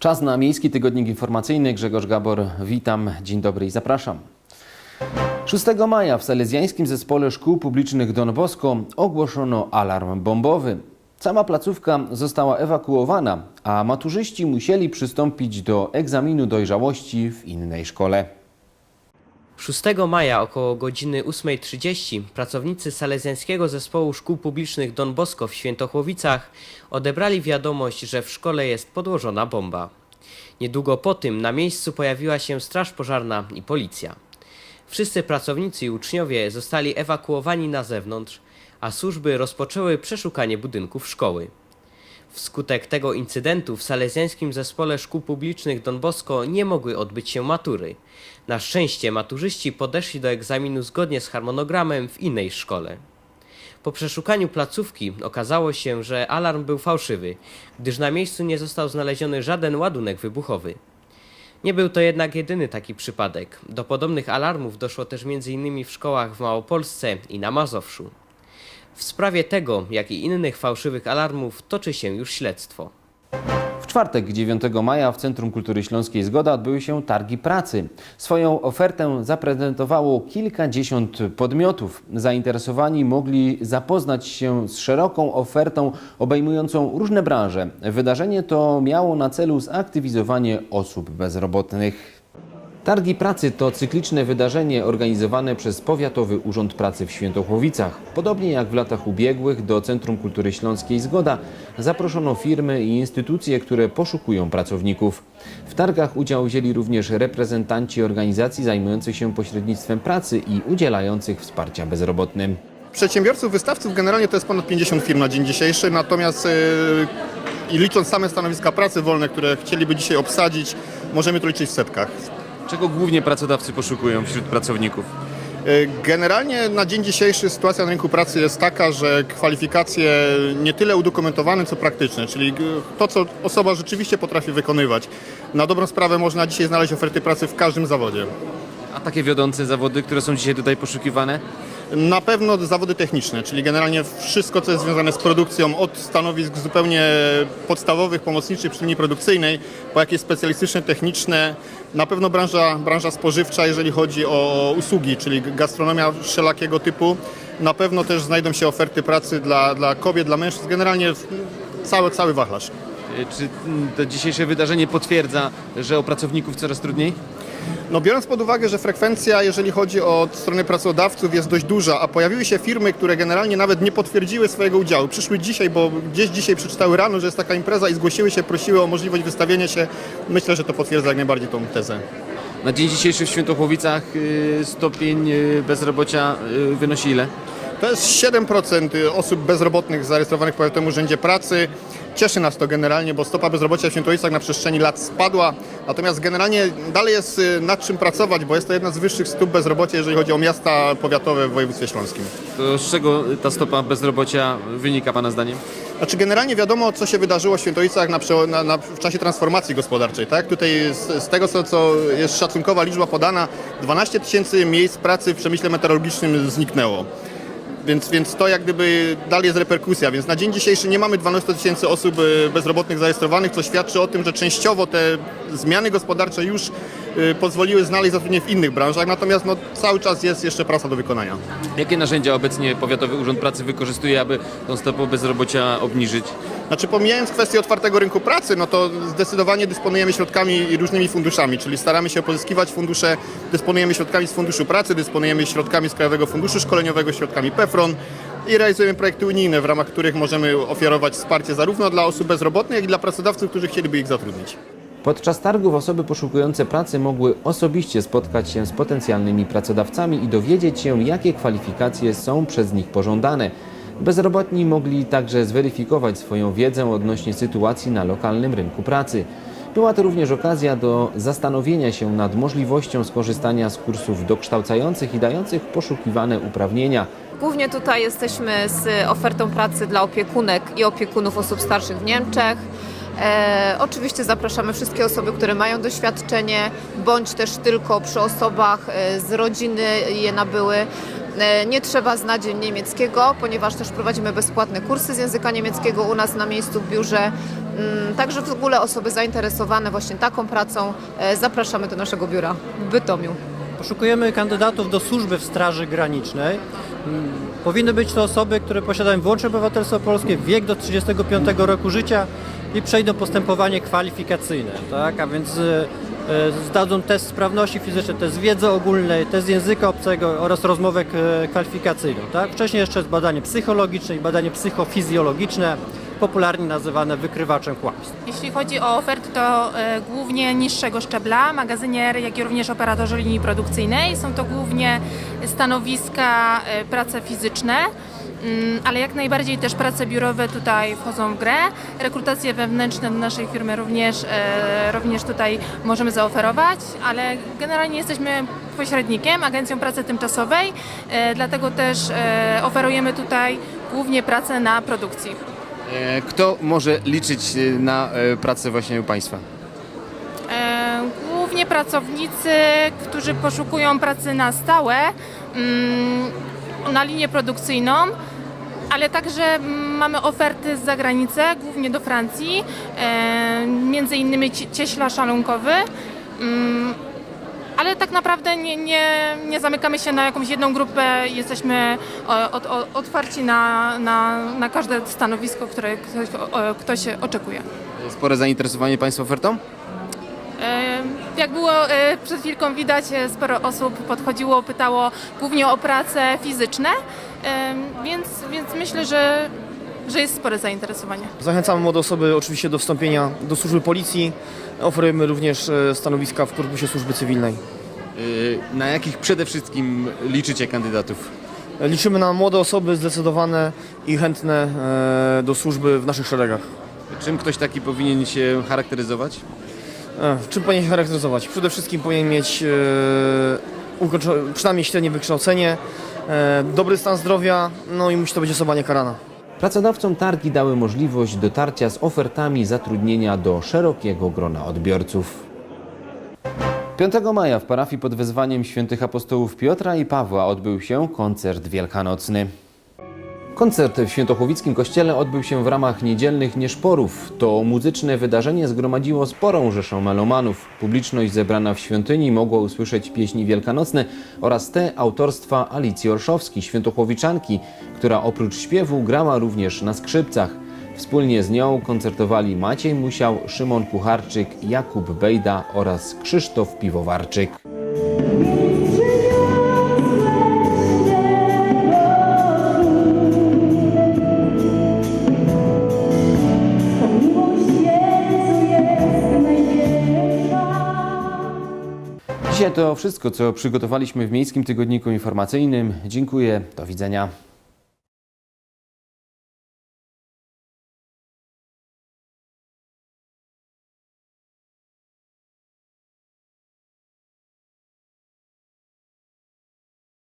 Czas na Miejski Tygodnik Informacyjny. Grzegorz Gabor, witam, dzień dobry i zapraszam. 6 maja w Salezjańskim Zespole Szkół Publicznych Don Bosco ogłoszono alarm bombowy. Cała placówka została ewakuowana, a maturzyści musieli przystąpić do egzaminu dojrzałości w innej szkole. 6 maja około godziny 8.30 pracownicy Salezjańskiego Zespołu Szkół Publicznych Don Bosco w Świętochłowicach odebrali wiadomość, że w szkole jest podłożona bomba. Niedługo po tym na miejscu pojawiła się straż pożarna i policja. Wszyscy pracownicy i uczniowie zostali ewakuowani na zewnątrz, a służby rozpoczęły przeszukanie budynków szkoły. Wskutek tego incydentu w Salezjańskim Zespole Szkół Publicznych Don Bosco nie mogły odbyć się matury. Na szczęście maturzyści podeszli do egzaminu zgodnie z harmonogramem w innej szkole. Po przeszukaniu placówki okazało się, że alarm był fałszywy, gdyż na miejscu nie został znaleziony żaden ładunek wybuchowy. Nie był to jednak jedyny taki przypadek. Do podobnych alarmów doszło też m.in. w szkołach w Małopolsce i na Mazowszu. W sprawie tego, jak i innych fałszywych alarmów toczy się już śledztwo. W czwartek 9 maja w Centrum Kultury Śląskiej Zgoda odbyły się targi pracy. Swoją ofertę zaprezentowało kilkadziesiąt podmiotów. Zainteresowani mogli zapoznać się z szeroką ofertą obejmującą różne branże. Wydarzenie to miało na celu zaktywizowanie osób bezrobotnych. Targi Pracy to cykliczne wydarzenie organizowane przez Powiatowy Urząd Pracy w Świętochłowicach. Podobnie jak w latach ubiegłych do Centrum Kultury Śląskiej Zgoda zaproszono firmy i instytucje, które poszukują pracowników. W targach udział wzięli również reprezentanci organizacji zajmujących się pośrednictwem pracy i udzielających wsparcia bezrobotnym. Przedsiębiorców, wystawców generalnie to jest ponad 50 firm na dzień dzisiejszy, natomiast yy, licząc same stanowiska pracy wolne, które chcieliby dzisiaj obsadzić, możemy tu liczyć w setkach. Czego głównie pracodawcy poszukują wśród pracowników? Yy, Generalnie na dzień dzisiejszy sytuacja na rynku pracy jest taka, że kwalifikacje nie tyle udokumentowane, co praktyczne, czyli to, co osoba rzeczywiście potrafi wykonywać. Na dobrą sprawę można dzisiaj znaleźć oferty pracy w każdym zawodzie. A takie wiodące zawody, które są dzisiaj tutaj poszukiwane? Na pewno zawody techniczne, czyli generalnie wszystko, co jest związane z produkcją, od stanowisk zupełnie podstawowych, pomocniczych przy linii produkcyjnej, po jakieś specjalistyczne, techniczne. Na pewno branża, branża spożywcza, jeżeli chodzi o usługi, czyli gastronomia wszelakiego typu. Na pewno też znajdą się oferty pracy dla, dla kobiet, dla mężczyzn, generalnie cały, cały wachlarz. Y, Czy mm, to dzisiejsze wydarzenie potwierdza, że o pracowników coraz trudniej? No biorąc pod uwagę, że frekwencja, jeżeli chodzi o stronę pracodawców, jest dość duża, a pojawiły się firmy, które generalnie nawet nie potwierdziły swojego udziału. Przyszły dzisiaj, bo gdzieś dzisiaj przeczytały rano, że jest taka impreza i zgłosiły się, prosiły o możliwość wystawienia się. Myślę, że to potwierdza jak najbardziej tą tezę. Na dzień dzisiejszy w Świętochłowicach y, stopień y, bezrobocia y, wynosi ile? To jest 7% osób bezrobotnych zarejestrowanych w Powiatowym Urzędzie Pracy. Cieszy nas to generalnie, bo stopa bezrobocia w Świętowicach na przestrzeni lat spadła. Natomiast generalnie dalej jest y, nad czym pracować, bo jest to jedna z wyższych stóp bezrobocia, jeżeli chodzi o miasta powiatowe w województwie śląskim. To z czego ta stopa bezrobocia wynika Pana zdaniem? Znaczy generalnie wiadomo, co się wydarzyło w Świętowicach na, na, na, w czasie transformacji gospodarczej. Tak? Tutaj z, z tego, co, co jest szacunkowa liczba podana, 12 tysięcy miejsc pracy w przemyśle meteorologicznym zniknęło. Więc, więc to jak gdyby dalej jest reperkusja. Więc na dzień dzisiejszy nie mamy 12 tysięcy osób y, bezrobotnych zarejestrowanych, co świadczy o tym, że częściowo te zmiany gospodarcze już pozwoliły znaleźć zatrudnienie w innych branżach, natomiast no, cały czas jest jeszcze praca do wykonania. Jakie narzędzia obecnie Powiatowy Urząd Pracy wykorzystuje, aby tą stopę bezrobocia obniżyć? Znaczy pomijając kwestię otwartego rynku pracy, no to zdecydowanie dysponujemy środkami i różnymi funduszami, czyli staramy się pozyskiwać fundusze, dysponujemy środkami z Funduszu Pracy, dysponujemy środkami z Krajowego Funduszu Szkoleniowego, środkami PEFRON i realizujemy projekty unijne, w ramach których możemy oferować wsparcie zarówno dla osób bezrobotnych, jak i dla pracodawców, którzy chcieliby ich zatrudnić. Podczas targów osoby poszukujące pracy mogły osobiście spotkać się z potencjalnymi pracodawcami i dowiedzieć się, jakie kwalifikacje są przez nich pożądane. Bezrobotni mogli także zweryfikować swoją wiedzę odnośnie sytuacji na lokalnym rynku pracy. Była to również okazja do zastanowienia się nad możliwością skorzystania z kursów dokształcających i dających poszukiwane uprawnienia. Głównie tutaj jesteśmy z ofertą pracy dla opiekunek i opiekunów osób starszych w Niemczech. E, oczywiście zapraszamy wszystkie osoby, które mają doświadczenie, bądź też tylko przy osobach e, z rodziny je nabyły. E, nie trzeba znać niemieckiego, ponieważ też prowadzimy bezpłatne kursy z języka niemieckiego u nas na miejscu w biurze. Mm, Także w ogóle osoby zainteresowane właśnie taką pracą e, zapraszamy do naszego biura w Bytomiu. Poszukujemy kandydatów do służby w Straży Granicznej. Mm, Powinny być to osoby, które posiadają wyłączne obywatelstwo polskie, wiek do 35 roku życia i przejdą postępowanie kwalifikacyjne, tak? A więc e, e, zdadzą test sprawności fizycznej, test wiedzy ogólnej, test języka obcego oraz rozmowę e, kwalifikacyjną, tak? Wcześniej jeszcze jest badanie psychologiczne i badanie psychofizjologiczne, popularnie nazywane wykrywaczem kłamstw. Jeśli chodzi o oferty, to e, głównie niższego szczebla, magazyniery, jak i również operatorzy linii produkcyjnej. Są to głównie stanowiska, e, prace fizyczne. mm, Ale jak najbardziej też prace biurowe tutaj wchodzą w grę. Rekrutacje wewnętrzne do naszej firmy również, e, również tutaj możemy zaoferować, ale generalnie jesteśmy pośrednikiem, agencją pracy tymczasowej, e, dlatego też e, oferujemy tutaj głównie pracę na produkcji. E, Kto może liczyć e, na e, pracę właśnie u Państwa? Głównie pracownicy, którzy poszukują pracy na stałe, mm, na linię produkcyjną, ale także mm, mamy oferty z zagranicy, głównie do Francji, między innymi cie- cieśla szalunkowy. Ale tak naprawdę nie, nie, nie zamykamy się na jakąś jedną grupę, jesteśmy o, od, o, otwarci na, na, na każde stanowisko, które ktoś, ktoś oczekuje. Spore zainteresowanie Państwa ofertą? E, Jak było e, przed chwilką widać, e, sporo osób podchodziło, pytało głównie o prace fizyczne, e, więc, więc myślę, że, że jest spore zainteresowanie. Zachęcamy młode osoby oczywiście do wstąpienia do służby policji. Oferujemy również e, stanowiska w korpusie służby cywilnej. E, Na jakich przede wszystkim liczycie kandydatów? Liczymy na młode osoby zdecydowane i chętne e, do służby w naszych szeregach. Czym ktoś taki powinien się charakteryzować? Czym powinien się charakteryzować? Przede wszystkim powinien mieć przynajmniej średnie wykształcenie, dobry stan zdrowia, no i musi to być osoba niekarana. Pracodawcom targi dały możliwość dotarcia z ofertami zatrudnienia do szerokiego grona odbiorców. 5 maja w parafii pod wezwaniem świętych apostołów Piotra i Pawła odbył się koncert wielkanocny. Koncert w Świętochłowickim Kościele odbył się w ramach niedzielnych nieszporów. To muzyczne wydarzenie zgromadziło sporą rzeszę melomanów. Publiczność zebrana w świątyni mogła usłyszeć pieśni wielkanocne oraz te autorstwa Alicji Orszowskiej, świętochłowiczanki, która oprócz śpiewu grała również na skrzypcach. Wspólnie z nią koncertowali Maciej Musiał, Szymon Kucharczyk, Jakub Bejda oraz Krzysztof Piwowarczyk. To wszystko, co przygotowaliśmy w Miejskim Tygodniku Informacyjnym. Dziękuję, do widzenia.